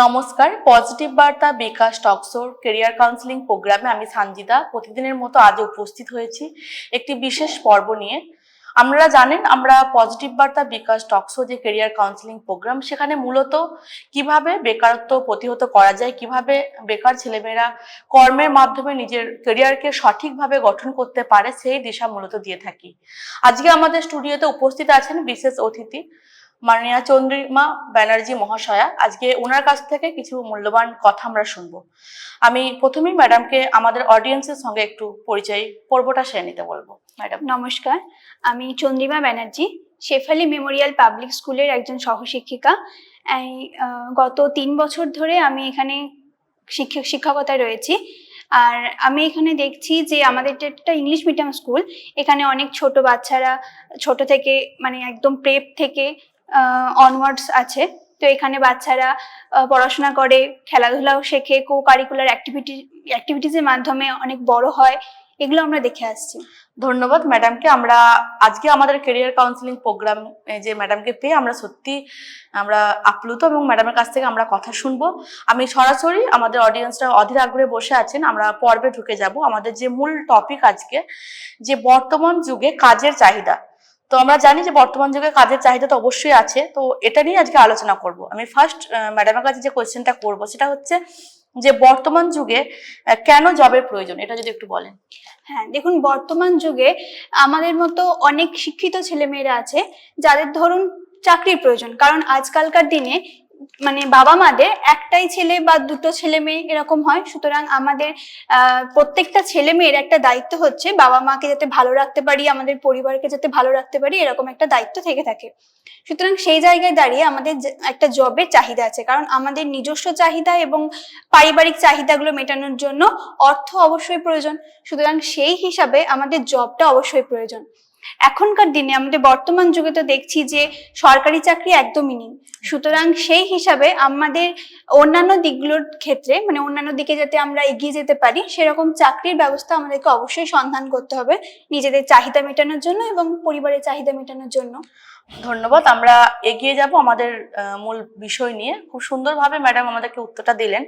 নমস্কার পজিটিভ বার্তা বিকাশ টকসোর career counselling প্রোগ্রামে আমি সানজিদা। প্রতিদিনের মতো আজ উপস্থিত হয়েছি একটি বিশেষ পর্ব নিয়ে। আমরা জানেন, আমরা পজিটিভ বার্তা বিকাশ টকসো যে কেরিয়ার কাউন্সিলিং প্রোগ্রাম সেখানে মূলত কীভাবে বেকারত্ব প্রতিহত করা যায়, কীভাবে বেকার ছেলেমেয়েরা কর্মের মাধ্যমে নিজের কেরিয়ারকে সঠিকভাবে গঠন করতে পারে, সেই দিশা মূলত দিয়ে থাকি। আজকে আমাদের স্টুডিওতে উপস্থিত আছেন বিশেষ অতিথি। মাননীয়া চন্দ্রিমা ব্যানার্জি মহাশয়া, আজকে ওনার কাছ থেকে কিছু মূল্যবান কথা আমরা শুনব। আমি প্রথমেই ম্যাডামকে, আমাদের অডিয়েন্সের সঙ্গে একটু পরিচয় পর্বটা সেরে নিতে বলব। ম্যাডাম। নমস্কার, আমি চন্দ্রিমা ব্যানার্জি, শেফালি মেমোরিয়াল পাবলিক স্কুলের একজন সহশিক্ষিকা। গত তিন বছর ধরে আমি এখানে শিক্ষক, শিক্ষকতায় রয়েছি। আর আমি এখানে দেখছি যে আমাদের একটা ইংলিশ মিডিয়াম স্কুল, এখানে অনেক ছোট বাচ্চারা, ছোট থেকে মানে একদম প্রেপ থেকে অনওয়ার্ডস আছে। তো এখানে বাচ্চারা পড়াশোনা করে, খেলাধুলাও শেখে কো কারিকুলার অ্যাক্টিভিটি অ্যাক্টিভিটিসের মাধ্যমে অনেক বড় হয়। এগুলো আমরা দেখে আসছি। ধন্যবাদ ম্যাডামকে আমরা আজকে আমাদের কেরিয়ার কাউন্সিলিং প্রোগ্রাম যে ম্যাডামকে পেয়ে আমরা সত্যি আমরা আপ্লুত এবং ম্যাডামের কাছ থেকে আমরা কথা শুনব। আমি সরাসরি আমাদের অডিয়েন্সরা অধীর আগ্রহে বসে আছেন। আমরা পর্বে ঢুকে যাব। আমাদের যে মূল টপিক আজকে, যে বর্তমান যুগে কাজের চাহিদা তো আমরা জানি যে বর্তমান যুগে কাজের চাহিদা তো অবশ্যই আছে। তো এটা নিয়ে আজকে আলোচনা করব। আমি ফার্স্ট ম্যাডামের কাছে যে কোয়েশ্চেনটা করব, সেটা হচ্ছে যে বর্তমান যুগে কেন জবের প্রয়োজন? এটা যদি একটু বলেন। হ্যাঁ দেখুন, বর্তমান যুগে আমাদের মতো অনেক শিক্ষিত ছেলেমেয়েরা আছে, যাদের ধরুন চাকরির প্রয়োজন। কারণ আজকালকার দিনে মানে বাবা মাদের একটাই ছেলে বা দুটো ছেলে মেয়ে এরকম হয়। সুতরাং আমাদের প্রত্যেকটা ছেলে মেয়ের একটা দায়িত্ব হচ্ছে বাবা মাকে যাতে ভালো রাখতে পারি, আমাদের পরিবারকে যাতে ভালো রাখতে পারি, এরকম একটা দায়িত্ব থেকে থাকে। সুতরাং সেই জায়গায় দাঁড়িয়ে আমাদের একটা জবের চাহিদা আছে। কারণ আমাদের নিজস্ব চাহিদা এবং পারিবারিক চাহিদাগুলো মেটানোর জন্য অর্থ অবশ্যই প্রয়োজন। সুতরাং সেই হিসাবে আমাদের জবটা অবশ্যই প্রয়োজন। এখনকার দিনে আমাদের বর্তমান যুগে তো দেখছি যে সরকারি চাকরি একদমই নেই। সুতরাং সেই হিসাবে আমাদের অন্যান্য দিকগুলোর ক্ষেত্রে মানে অন্যান্য দিকে যাতে আমরা এগিয়ে যেতে পারি, সেরকম চাকরির ব্যবস্থা আমাদেরকে অবশ্যই সন্ধান করতে হবে নিজেদের চাহিদা মেটানোর জন্য এবং পরিবারের চাহিদা মেটানোর জন্য। ধন্যবাদ। আমরা এগিয়ে যাব আমাদের মূল বিষয় নিয়ে। খুব সুন্দরভাবে ম্যাডাম আমাদেরকে উত্তরটা দিলেন।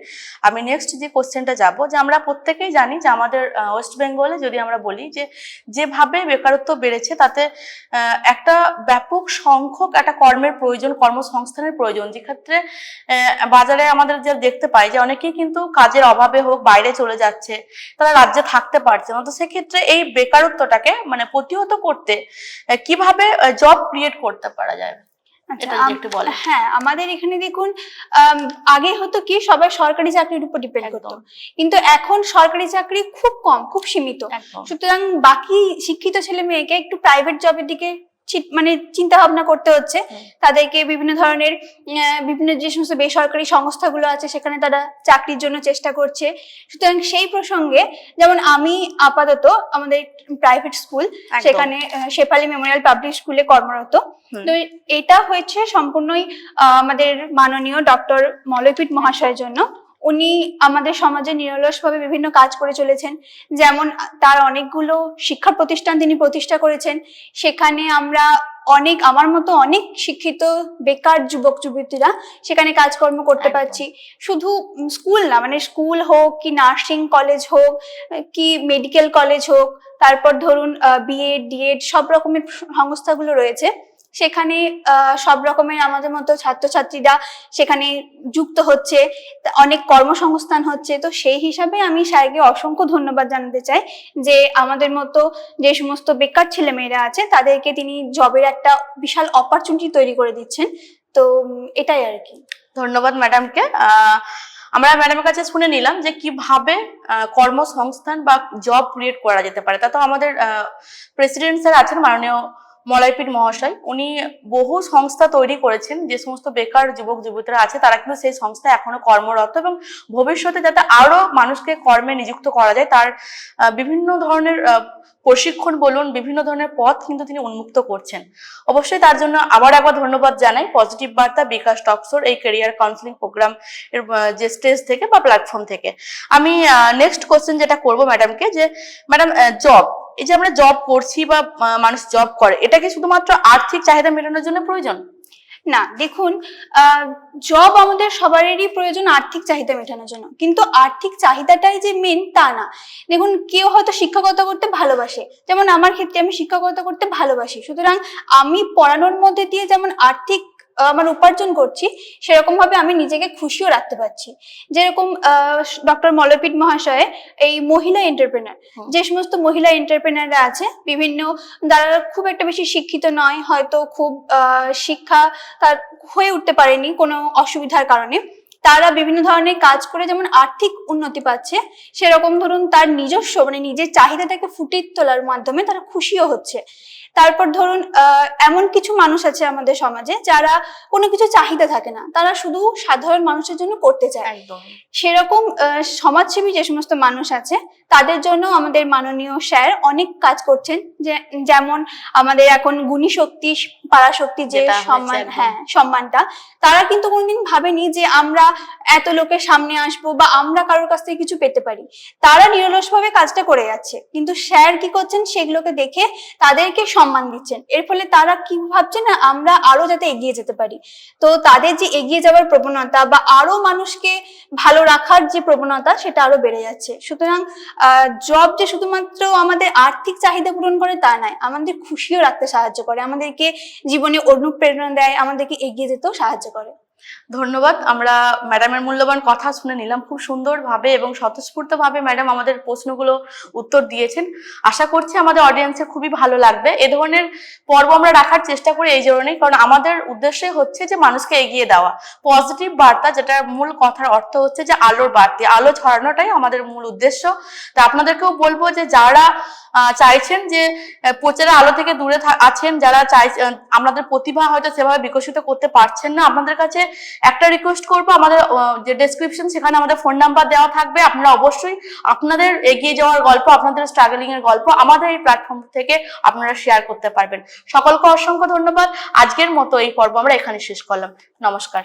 আমি নেক্সট যে কোশ্চেনটা যাব যে আমরা প্রত্যেকেই জানি যে আমাদের ওয়েস্ট বেঙ্গলে যদি আমরা বলি যে যেভাবে বেকারত্ব বেড়েছে তাতে একটা ব্যাপক সংখ্যক একটা কর্মের প্রয়োজন কর্মসংস্থানের প্রয়োজন। যেক্ষেত্রে আহ, বাজারে আমাদের যে দেখতে পাই যে অনেকেই কিন্তু কাজের অভাবে হোক বাইরে চলে যাচ্ছে তারা রাজ্যে থাকতে পারছে না। তো সেক্ষেত্রে এই বেকারত্বটাকে মানে প্রতিহত করতে কীভাবে জব ক্রিয়েট করতে পারা যায় আচ্ছা। হ্যাঁ আমাদের এখানে দেখুন আগে হতো কি সবাই সরকারি চাকরির উপর ডিপেন্ড করতো। কিন্তু এখন সরকারি চাকরি খুব কম খুব সীমিত। সুতরাং বাকি শিক্ষিত ছেলে মেয়েকে একটু প্রাইভেট জবের দিকে মানে চিন্তা ভাবনা করতে হচ্ছে। তাদেরকে বিভিন্ন ধরনের বিভিন্ন যে সমস্ত বেসরকারি সংস্থাগুলো আছে সেখানে তারা চাকরির জন্য চেষ্টা করছে। সুতরাং সেই প্রসঙ্গে যেমন আমি আপাতত আমাদের প্রাইভেট স্কুল সেখানে শেফালি মেমোরিয়াল পাবলিক স্কুলে কর্মরত। তো এটা হয়েছে সম্পূর্ণই আমাদের মাননীয় ডক্টর মলয়পীঠ মহাশয়ের জন্য। উনি আমাদের সমাজে নিরলসভাবে বিভিন্ন কাজ করে চলেছেন। যেমন তার অনেকগুলো শিক্ষা প্রতিষ্ঠান তিনি প্রতিষ্ঠা করেছেন। সেখানে আমরা অনেক আমার মতো অনেক শিক্ষিত বেকার যুবক যুবতীরা সেখানে কাজকর্ম করতে পারছি। শুধু স্কুল না মানে স্কুল হোক কি নার্সিং কলেজ হোক কি মেডিকেল কলেজ হোক তারপর ধরুন বিএড ডিএড সব রকমের সংস্থাগুলো রয়েছে। সেখানে সব রকমের আমাদের মতো ছাত্রছাত্রীরা সেখানে যুক্ত হচ্ছে অনেক কর্মসংস্থান হচ্ছে। তো সেই হিসাবে আমি স্যারকে অসংখ্য ধন্যবাদ জানাতে চাই যে আমাদের মতো যে সমস্ত বেকার ছেলেমেয়েরা আছে, তাদেরকে তিনি জবের একটা বিশাল অপরচুনিটি তৈরি করে দিচ্ছেন। তো এটাই আর কি। ধন্যবাদ ম্যাডামকে। আমরা ম্যাডামের কাছে শুনে নিলাম যে কীভাবে কর্মসংস্থান বা জব ক্রিয়েট করা যেতে পারে। তা তো আমাদের প্রেসিডেন্ট স্যার আছেন, মাননীয় মলয়পীঠ মহাশয়, উনি বহু সংস্থা তৈরি করেছেন, যে সমস্ত বেকার যুবক, যুবতীরা আছে, তারা কিন্তু সেই সংস্থা এখনও কর্মরত এবং ভবিষ্যতে যাতে আরও মানুষকে কর্মে নিযুক্ত করা যায়, তার বিভিন্ন ধরনের প্রশিক্ষণ বলুন, বিভিন্ন ধরনের পথ কিন্তু তিনি উন্মুক্ত করছেন। অবশ্যই তার জন্য আবার একবার ধন্যবাদ জানাই, পজিটিভ বার্তা, বিকাশ টকসোর এই কেরিয়ার কাউন্সিলিং প্রোগ্রাম এর যে স্টেজ থেকে বা প্ল্যাটফর্ম থেকে। আমি নেক্সট কোশ্চেন যেটা করব ম্যাডামকে যে ম্যাডাম জব এই যে আমরা জব করছি বা মানুষ জব করে এটা কি শুধুমাত্র আর্থিক চাহিদা মেটানোর জন্য প্রয়োজন? না, দেখুন জব আমাদের সবারই প্রয়োজন আর্থিক চাহিদা মেটানোর জন্য। কিন্তু আর্থিক চাহিদাটাই যে মেন তা না। দেখুন, কেউ হয়তো শিক্ষকতা করতে ভালোবাসে। যেমন আমার ক্ষেত্রে আমি শিক্ষকতা করতে ভালোবাসি। সুতরাং আমি পড়ানোর মধ্যে দিয়ে যেমন আর্থিক আমার উপার্জন করছি সেরকম ভাবে আমি নিজেকে খুশিও রাখতে পারছি। যেরকম ডক্টর মলপিট মহাশয় এই মহিলা এন্টারপ্রেনার যে সমস্ত মহিলা এন্টারপ্রেনাররা আছে বিভিন্ন যারা খুব একটা বেশি শিক্ষিত নয় হয়তো খুব আহ, শিক্ষা তার হয়ে উঠতে পারেনি কোনো অসুবিধার কারণে। তারা বিভিন্ন ধরনের কাজ করে যেমন আর্থিক উন্নতি পাচ্ছে সেরকম ধরুন তার নিজস্ব মানে নিজের চাহিদাটাকে ফুটিয়ে তোলার মাধ্যমে তারা খুশিও হচ্ছে। তারপর ধরুন আহ, এমন কিছু মানুষ আছে আমাদের সমাজে যারা কোনো কিছু চাহিদা থাকে না। তারা শুধু সাধারণ মানুষের জন্য করতে চায়। সেরকম সমাজসেবী যে সমস্ত মানুষ আছে তাদের জন্য আমাদের মাননীয় স্যার অনেক কাজ করছেন। যে যেমন আমাদের এখন গুণী শক্তি পারাশক্তি যে সম্মান হ্যাঁ সম্মানটা তারা কিন্তু কোনোদিন ভাবেনি যে আমরা এত লোকের সামনে আসব বা আমরা কারোর কাছ থেকে কিছু পেতে পারি। তারা নিরলস ভাবে কাজটা করে যাচ্ছে। কিন্তু স্যার কি করছেন সেগুলোকে দেখে তাদেরকে সম্মান দিচ্ছেন। এর ফলে তারা কি ভাবছে না, আমরা আরও যাতে এগিয়ে যেতে পারি। তো তাদের যে এগিয়ে যাওয়ার প্রবণতা বা আরও মানুষকে ভালো রাখার যে প্রবণতা, সেটা আরও বেড়ে যাচ্ছে। সুতরাং জব যে শুধুমাত্র আমাদের আর্থিক চাহিদা পূরণ করে তা নয়, আমাদের খুশিও রাখতে সাহায্য করে। আমাদেরকে জীবনে অনুপ্রেরণা দেয়, আমাদেরকে এগিয়ে যেতেও সাহায্য করে। ধন্যবাদ। আমরা ম্যাডামের মূল্যবান কথা শুনে নিলাম খুব সুন্দরভাবে এবং স্বতঃস্ফূর্তভাবে ম্যাডাম আমাদের প্রশ্নগুলো উত্তর দিয়েছেন। আশা করছি আমাদের অডিয়েন্সে খুবই ভালো লাগবে। এ ধরনের পর্ব আমরা রাখার চেষ্টা করি এই জন্যই, কারণ আমাদের উদ্দেশ্যই হচ্ছে যে মানুষকে এগিয়ে দেওয়া। পজিটিভ বার্তা যেটার মূল কথার অর্থ হচ্ছে যে আলোর বার্তা আলো ছড়ানোটাই আমাদের মূল উদ্দেশ্য। তা আপনাদেরকেও বলব যে যারা চাইছেন যে প্রচারে আলো থেকে দূরে আছেন, যারা চাই আমাদের প্রতিভা হয়তো সেভাবে বিকশিত করতে পারছেন না, আপনাদের কাছে একটা রিকোয়েস্ট করব, আমাদের যে ডেসক্রিপশন সেখানে আমাদের ফোন নাম্বার দেওয়া থাকবে। আপনারা অবশ্যই আপনাদের এগিয়ে যাওয়ার গল্প, আপনাদের স্ট্রাগলিং এর গল্প আমাদের এই প্ল্যাটফর্ম থেকে আপনারা শেয়ার করতে পারবেন। সকলকে অসংখ্য ধন্যবাদ। আজকের মতো এই পর্ব আমরা এখানে শেষ করলাম। নমস্কার।